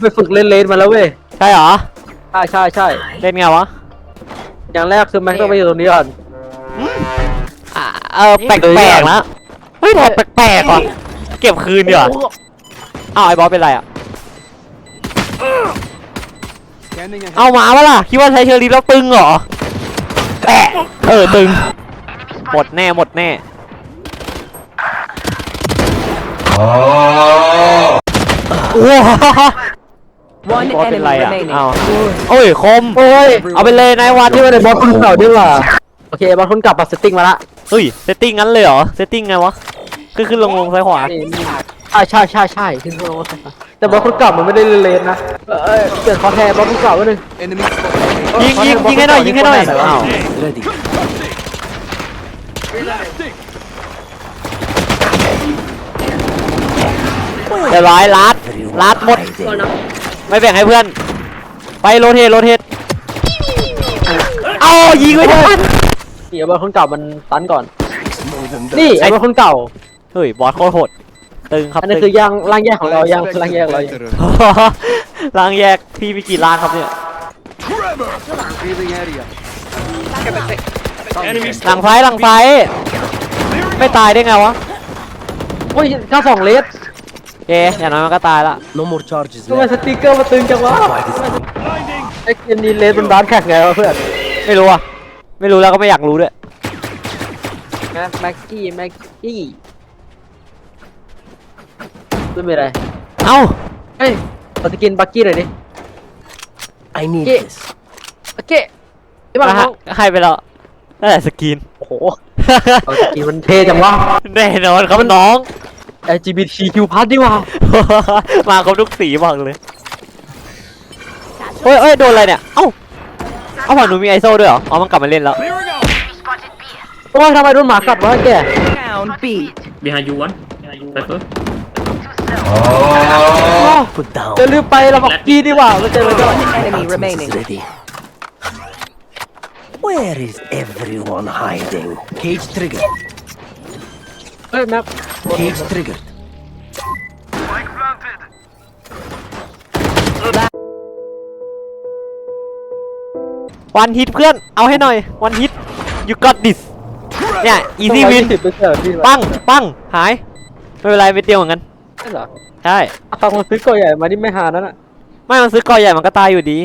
ไปฝึกเล่นเลนมาแล้วเว้ยใช่เหรอ ใช่ใช่ใช่เล่นไงวะ อย่างแรกคือแม็กต้องไปอยู่ตรงนี้ก่อน อ่าเออแปลกๆนะเฮ้ยแถบแปลกๆว่ะเก็บคืนดีกว่าอ้าวไอ้บอสเป็นไรอะ Scanning ahead. เอามาปะล่ะ คิดว่าใช้เชอร์ลีแล้วตึงเหรอแปะเออตึง หมดแน่หมดแน่ โอ้โห One บอสเป็น enemy ไรอะ remaining. เอาโอ้ยคม โอ้ยเอาไปเลยนายวันที่ว่าในบอสคุณเก่าดีกว่าโอเคบอสคุณกลับปรับเซตติ้งมาละเฮ้ยเซตติ้งงั้นเลยเหรอเซตติ้งไงวะขึ้นขึ้นลงลงซ้ายขวานี่นี่ใช่ใช่ใช่ใช่ขึ้นมาว่าแต่บอสคุณเก่ามันไม่ได้เลนนะเออเออเปลี่ยนคอแทนบอสคุณเก่าไว้หนึ่ง Enemy spotted. ยิงยิงยิงให้หน่อยยิงให้หน่อยอ้าว Ready. เดี๋ยวร้อยลัดลัดหมด ไม่แบ่งให้เพื่อน ไปโรเทตโรเทตเอายิงไม่ทันนี่เอาบอสคุณเก่ามันตันก่อน More than นี่ that. ไอ้บอสคุณเก่า เฮ้ย บอสโคตรโหด ตึงครับอันนี้ตึงคือย่างร่างแยกของเราย่างร่างแยกของเรา ล้างแยก พี่มีกี่ล้างครับเนี่ย Revealing area. หลังไฟหลังไฟ ไม่ตายได้ไงวะ โอ้ยแค่สองเลส เออย่างน้อยมันก็ตายละ No more charges ทำไมสติ๊กเกอร์มาตึงจังวะไอ้เกมนี้เลสมันร้านแข่งไงวะเพื่อน ไม่รู้อะ ไม่รู้แล้วก็ไม่อยากรู้ด้วยแม็กแม็กกี้แม็กกี้ไม่เป็นไรเอ้า เฮ้ยเราจะกินบักกี้หน่อยดิ I need Yeah. this. โอเคไอ้บ้าก็น้องให้ไปแล้วนั่นแหละสกิน โอ้โหเราจะกินมันเท่จังวะ แน่นอนครับน้อง LGBTQ+ ดีว่ะมาครบทุกสีบอกเลยเฮ้ยเฮ้ยโดนอะไรเนี่ย เอ้า เอ้าฝั่งหนูมีไอโซด้วยเหรอ อ๋อ มันกลับมาเล่นแล้วโอ้ยทำไมโดนหมากัดวะแก Down B. Behind you one. Cypher. Put down. จะลืมไปเราบักกี้ดีกว่ามันเจอมันจะ One enemy Ultimate remaining. is ready. Where is everyone hiding? Cage triggered. เฮ้ยแม็ก Cage triggered. วันฮิตเพื่อนเอาให้หน่อยวันฮิต you got this เนี่ย easy win สิบไปเสิร์ฟพี่ปังปังหาย ไม่เป็นไรไม่เตียวเหมือนกันใช่เหรอใช่ฟังมันซื้อก่อใหญ่มานี่ไม่หานั่นอะไม่มันซื้อกอใหญ่มันก็ตายอยู่ดี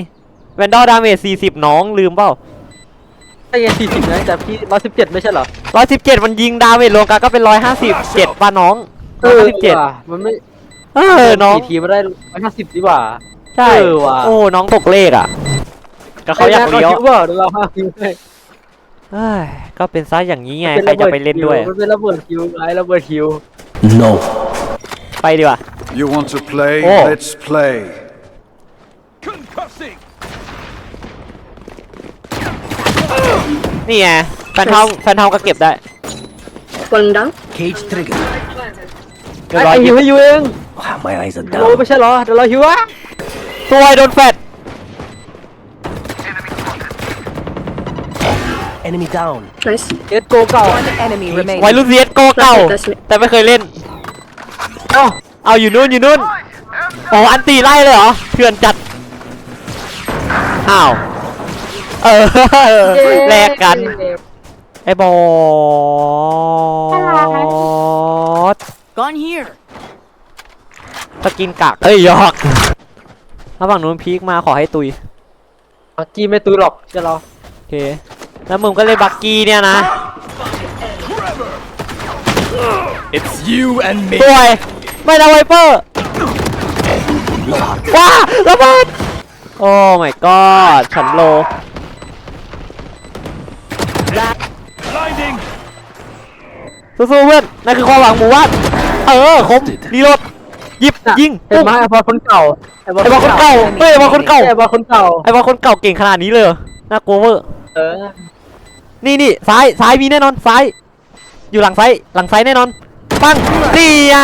แวนดอลดาเมจ40 น้องลืมเปล่า ไอ้ยังสี่สิบนะแต่พี่ร้อยสิบเจ็ดไม่ใช่เหรอ117มันยิงดาเมจรวมกันก็เป็น157ป่ะน้องเออ157ว่ะมันไม่เออน้องกี่ทีมาได้ร้อยห้าสิบดีกว่าใช่เออว่ะโอ้น้องตกเลขอะก็เขาอยากเลี้ยวไอ้แม็กคิดว่าเดี๋ยวเราห้าคิวให้เอ้ยก็เป็นซะอย่างนี้ไงใครจะไปเล่นด้วยมันเป็นระเบิดคิวไอ้ระเบิดคิว No. ไปดีกว่า You want to play? Oh. Let's play. นี่ไงแฟนเทาแฟนเทาก็เก็บได้ One down. Cage triggered. เรียบไอ้ร้อยไอ้ฮิวให้ยูเอง Ah, my eyes are โอ้ down. ไม่ใช่เหรอ เดี๋ยวเราฮิวอะตัวไอ้โดนแฟด Enemy down. Nice. เอสโกเก่า One enemy ไว remaining. รุ่นเซียสโกเก่า แต่ไม่เคยเล่นเอ้าเอาอยู่นู่นอยู่นู่นโอ้อันตีไล่เลยเหรอเถื่อนจัด อ้าว เออแลกกัน ไอ้บอส Gone here. สกินกักเอ้ยหยอกระหว่างนู้นพีคมาขอให้ตุย บักกี้ไม่ตุยหรอกเดี๋ยวเราโอเค แล้วมึงก็เลยบักกี้เนี่ยนะ It's you and me. สวยไม่นะไวเปอร์ว้าระเบิดโอ้ my god ฉันโล สู้ๆเพื่อนนั่นคือความหวังหมู่บ้านเออคมรีโหลดหยิบน่ะยิงเห็นไหมไอ้บอลคนเก่าไอ้บอลคนเก่าเฮ้ยไอ้บอลคนเก่าไอ้บอลคนเก่าไอ้บอลคนเก่าเก่งขนาดนี้เลยเหรอน่ากลัวเวอร์เออนี่นี่ซ้ายซ้ายมีแน่นอนซ้าย อยู่หลังซ้ายหลังซ้ายแน่นอนปังนี่ไง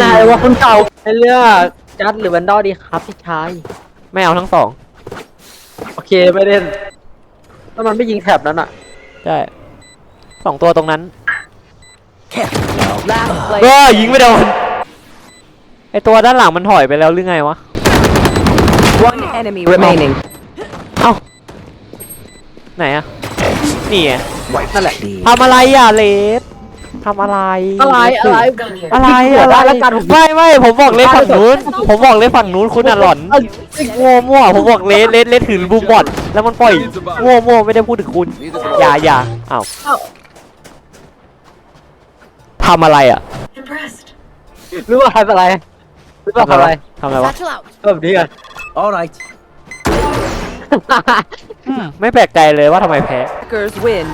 ไอ้บอลคนเก่าไอ้เลือกจัดหรือแวนดอลดีครับพี่ชายไม่เอาทั้งสองโอเคไม่เล่นถ้ามันไม่ยิงแถบนั้นอะใช่สองตัวตรงนั้น Careful now. Last เอ player. อยิงไม่โดนไอตัวด้านหลังมันถอยไปแล้วหรือไงวะ One enemy remaining. เอ้าไหนอะนี่ไงนั่นแหละทำอะไรอะเลสทำอะไรอะไรอะไร อะไรหัวอะไรได้แล้วกันผมไม่ไม่ผมบอกเลสฝั่งนู้น ผมบอกเลสฝั่งนู้นคุณอะหลอนมั่วมั่วผมบอกเลสเลสเลสถือบูมบอดแล้วมันปล่อยมั่วมั่วไม่ได้พูดถึงคุณอย่าอย่าอ้าว ทำอะไรอะหรือว่าทำอะไรหรือว่าทำอะไรทำอะไรวะแบบนี้กัน All right. อืมไม่แปลกใจเลยว่าทำไมแพ้ Attackers win.